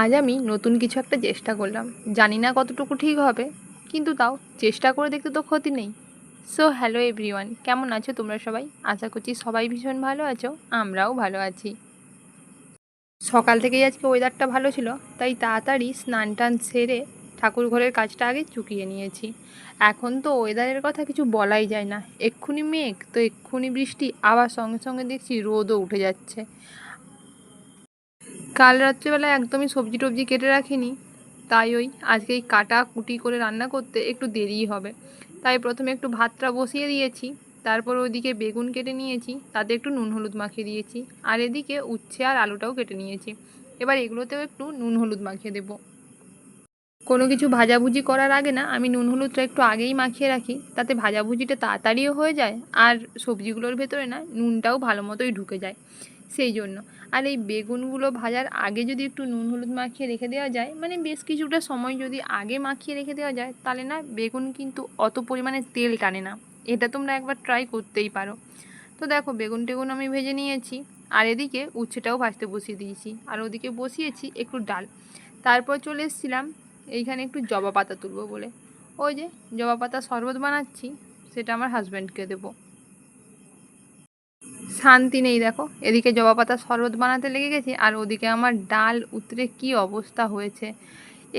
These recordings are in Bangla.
আজ আমি নতুন কিছু একটা চেষ্টা করলাম। জানি না কতটুকু ঠিক হবে, কিন্তু তাও চেষ্টা করে দেখতে তো ক্ষতি নেই। সো হ্যালো এভরিওয়ান কেমন আছো তোমরা সবাই? আশা করছি সবাই ভীষণ ভালো আছো, আমরাও ভালো আছি। সকাল থেকেই আজকে ওয়েদারটা ভালো ছিল, তাই তাড়াতাড়ি স্নান টান সেরে ঠাকুর ঘরের কাজটা আগে চুকিয়ে নিয়েছি। এখন তো ওয়েদারের কথা কিছু বলাই যায় না। এক্ষুনি মেঘ, তো এক্ষুনি বৃষ্টি, আবার সঙ্গে সঙ্গে দেখছি রোদও উঠে যাচ্ছে। কাল রাত্রিবেলা একদমই সবজি টবজি কেটে রাখিনি, তাই ওই আজকে এই কাটা কুটি করে রান্না করতে একটু দেরিই হবে। তাই প্রথমে একটু ভাতটা বসিয়ে দিয়েছি, তারপর ওইদিকে বেগুন কেটে নিয়েছি, তাতে একটু নুন হলুদ মাখিয়ে দিয়েছি, আর এদিকে উচ্ছে আর আলুটাও কেটে নিয়েছি। এবার এগুলোতেও একটু নুন হলুদ মাখিয়ে দেবো। কোনো কিছু ভাজাভুজি করার আগে না, আমি নুন হলুদটা একটু আগেই মাখিয়ে রাখি, তাতে ভাজাভুজিটা তাড়াতাড়িও হয়ে যায়, আর সবজিগুলোর ভেতরে না নুনটাও ভালো মতোই ঢুকে যায়। সেই জন্য। আর এই বেগুনগুলো ভাজার আগে যদি একটু নুন হলুদ মাখিয়ে রেখে দেওয়া যায় মানে বেশ কিছুটা সময় যদি আগে মাখিয়ে রেখে দেওয়া যায়, তাহলে না বেগুন কিন্তু অত পরিমাণে তেল টানে না। এটা তোমরা একবার ট্রাই করতেই পারো। তো দেখো, বেগুন টেগুন আমি ভেজে নিয়েছি, আর এদিকে উচ্ছেটাও ভাজতে বসিয়ে দিয়েছি। আর ওদিকে বসিয়েছি একটু ডাল। তারপর চলে এসেছিলাম এইখানে একটু জবা পাতা তুলবো বলে। ওই যে জবা পাতা শরবত বানাচ্ছি, সেটা আমার হাজব্যান্ডকে দেবো। শান্তি নেই, দেখো। এদিকে জবা পাতা শরবত বানাতে লেগে গেছে, আর ওদিকে আমার ডাল উতরে কি অবস্থা হয়েছে।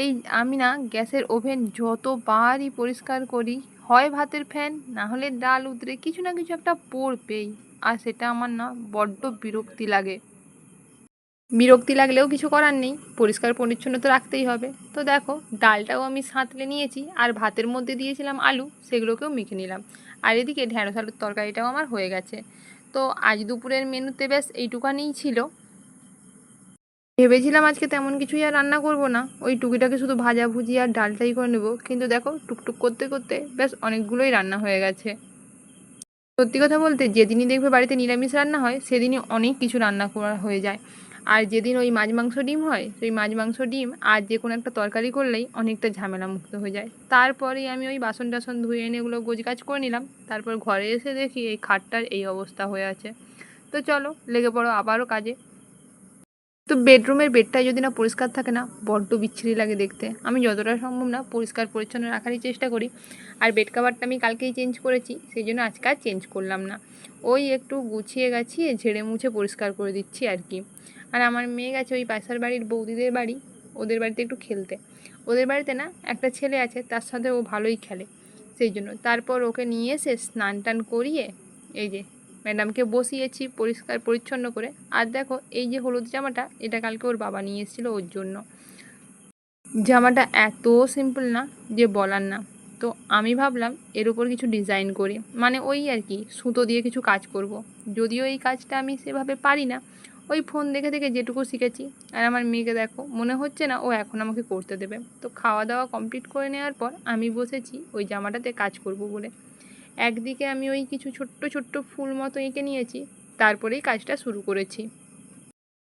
এই আমি না গ্যাসের ওভেন যতবারই পরিষ্কার করি, হয় ভাতের ফ্যান, না হলে ডাল উতরে কিছু না কিছু একটা পড়বেই আর সেটা আমার না বড্ড বিরক্তি লাগে। বিরক্তি লাগলেও কিছু করার নেই, পরিষ্কার পরিচ্ছন্ন তো রাখতেই হবে। তো দেখো, ডালটাও আমি সাঁতলে নিয়েছি, আর ভাতের মধ্যে দিয়েছিলাম আলু, সেগুলোকেও মেখে নিলাম। আর এদিকে ঢ্যাঁড়স আলুর তরকারিটাও আমার হয়ে গেছে। তো আজ দুপুরের মেনুতে বেশ এইটুকানেই ছিল। ভেবেছিলাম আজকে তেমন কিছুই আর রান্না করব না। ওই টুকিটাকে শুধু ভাজা ভুজি আর ডালটাই করে নেব। কিন্তু দেখো, টুকটুক করতে করতে ব্যাস অনেকগুলোই রান্না হয়ে গেছে। সত্যি কথা বলতে, যেদিনই দেখবে বাড়িতে নিরামিষ রান্না হয়, সেদিনই অনেক কিছু রান্না করা হয়ে যায়। আর যেদিন ওই মাছ মাংস ডিম হয়, সেই মাছ মাংস ডিম আর যে কোনো একটা তরকারি করলেই অনেকটা ঝামেলা মুক্ত হয়ে যায়। তারপরেই আমি ওই বাসন টাসন ধুয়ে এনে এগুলো গোজ কাজ করে নিলাম। তারপর ঘরে এসে দেখি এই খাটটার এই অবস্থা হয়ে আছে। তো চলো, লেগে পড়ো আবারও কাজে। তো বেডরুমের বেডটাই যদি না পরিষ্কার থাকে না, বড্ড বিচ্ছিরি লাগে দেখতে। আমি যতটা সম্ভব না পরিষ্কার পরিচ্ছন্ন রাখারই চেষ্টা করি। আর বেড কাভারটা আমি কালকেই চেঞ্জ করেছি, সেই জন্য আজকে আর চেঞ্জ করলাম না। ওই একটু গুছিয়ে গাছিয়ে ঝেড়ে মুছে পরিষ্কার করে দিচ্ছি আর কি। আর আমার মেয়ে গেছে ওই পাশের বাড়ির বৌদিদের বাড়ি, ওদের বাড়িতে একটু খেলতে। ওদের বাড়িতে না একটা ছেলে আছে, তার সাথে ও ভালোই খেলে, সেই জন্য। তারপর ওকে নিয়ে এসে স্নান টান করিয়ে এই যে ম্যাডামকে বসিয়েছি পরিষ্কার পরিচ্ছন্ন করে। আর দেখো, এই যে হলুদ জামাটা, এটা কালকে ওর বাবা নিয়ে এসেছিল ওর জন্য। জামাটা এত সিম্পল না যে বলার না। তো আমি ভাবলাম এর উপর কিছু ডিজাইন করি। মানে ওই আর কি, সুতো দিয়ে কিছু কাজ করব। যদিও এই কাজটা আমি সেভাবে পারি না ওই ফোন দেখে দেখে যেটুকু শিখেছি। আর আমার মেয়েকে দেখো, মনে হচ্ছে না ও এখন আমাকে করতে দেবে। তো খাওয়া দাওয়া কমপ্লিট করে নেওয়ার পর আমি বসেছি ওই জামাটাতে কাজ করব বলে। একদিকে আমি ওই কিছু ছোট্ট ছোট্ট ফুল মতো এঁকে নিয়েছি, তারপরেই কাজটা শুরু করেছি।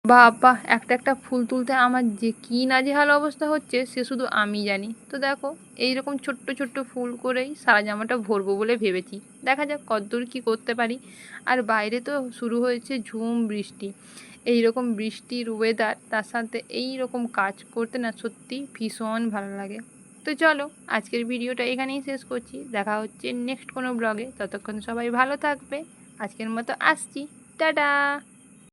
বাবা, একটা একটা ফুল তুলতে আমার যে কী নাজেহাল অবস্থা হচ্ছে, সে শুধু আমি জানি। তো দেখো এই রকম ছোট্ট ছোট্ট ফুল করেই সারা জামাটা ভরবো বলে ভেবেছি। দেখা যাক কতদূর কী করতে পারি। আর বাইরে তো শুরু হয়েছে ঝুম বৃষ্টি। এই রকম বৃষ্টির ওয়েদার তার সাথে এই রকম কাজ করতে না সত্যি ভীষণ ভালো লাগে। তো চলো, আজকের ভিডিওটা এখানেই শেষ করছি। দেখা হচ্ছে নেক্সট কোনো ব্লগে ততক্ষণ সবাই ভালো থাকবে। আজকের মতো আসছি। টাটা!